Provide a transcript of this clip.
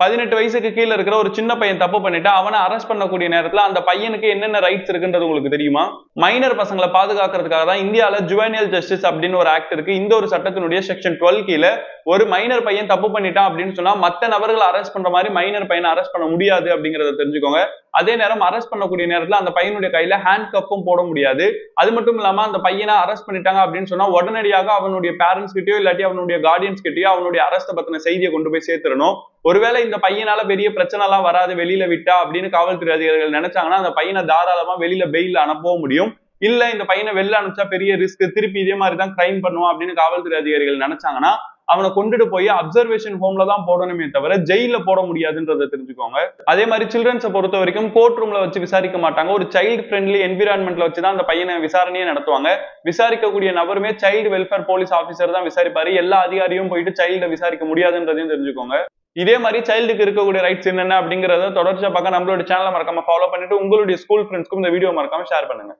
பதினெட்டு வயசுக்கு கீழே இருக்கிற ஒரு சின்ன பையன் தப்பு பண்ணிட்டு அவனை அரெஸ்ட் பண்ணக்கூடிய நேரத்துல அந்த பையனுக்கு என்னென்ன ரைட்ஸ் இருக்குன்றது உங்களுக்கு தெரியுமா? மைனர் பசங்களை பாதுகாக்கிறதுக்காக தான் இந்தியாவில் ஜுவனியல் ஜஸ்டிஸ் அப்படின்னு ஒரு ஆக்ட் இருக்கு. இந்த ஒரு சட்டத்தினுடைய செக்ஷன் டுவெல் கீழே ஒரு மைனர் பையன் தப்பு பண்ணிட்டான் அப்படின்னு சொன்னா மற்ற நபர்களை அரெஸ்ட் பண்ற மாதிரி மைனர் பையனை அரெஸ்ட் பண்ண முடியாது அப்படிங்கறத தெரிஞ்சுக்கோங்க. அதே நேரம் அரெஸ்ட் பண்ணக்கூடிய நேரத்துல அந்த பையனுடைய கையில ஹேண்ட் கப்பும் போட முடியாது. அது மட்டும் இல்லாம அந்த பையனை அரெஸ்ட் பண்ணிட்டாங்க அப்படின்னு சொன்னா உடனடியாக அவனுடைய பேரண்ட்ஸ் கிட்டயோ இல்லாட்டி அவனுடைய கார்டியன்ஸ் கிட்டயோ அவனுடைய அரெஸ்ட் பத்தின செய்தியை கொண்டு போய் சேர்த்துடணும். ஒருவேளை இந்த பையனால பெரிய பிரச்சனை எல்லாம் வராது வெளியில விட்டா அப்படின்னு காவல்துறை அதிகாரிகள் நினைச்சாங்கன்னா அந்த பையனை தாராளமா வெளியில பெயில அனுப்பவும் முடியும். இல்ல இந்த பையனை வெளில அனுப்பிச்சா பெரிய ரிஸ்க் திருப்பி இதே மாதிரி தான் கிரைம் பண்ணுவான் அப்படின்னு காவல்துறை அதிகாரிகள் நினைச்சாங்கன்னா அவனை கொண்டுட்டு போய் அப்சர்வேஷன் ஹோம்ல தான் போடணுமே தவிர ஜெயில போட முடியாதுன்றதை தெரிஞ்சுக்கோங்க. அதே மாதிரி சில்ட்ரன்ஸை பொறுத்த வரைக்கும் கோர்ட் ரூம்ல வச்சு விசாரிக்க மாட்டாங்க. ஒரு சைல்டு ஃப்ரெண்ட்லி என்விரான்மெண்ட்ல வச்சு தான் அந்த பையனை விசாரணையே நடத்துவாங்க. விசாரிக்கக்கூடிய நபருமே சைல்டு வெல்ஃபேர் போலீஸ் ஆஃபீஸர் தான் விசாரிப்பாரு. எல்லா அதிகாரியும் போயிட்டு சைல்டை விசாரிக்க முடியாதுன்றதையும் தெரிஞ்சுக்கோங்க. இதே மாதிரி சைல்டுக்கு இருக்கக்கூடிய ரைட்ஸ் என்னென்ன அப்படிங்கறத தொடர்ச்சியா பார்க்க நம்மளோட சேனலை மறக்காம ஃபாலோ பண்ணிட்டு உங்களுடைய ஸ்கூல் ஃப்ரெண்ட்ஸ்க்கும் இந்த வீடியோ மறக்காம ஷேர் பண்ணுங்க.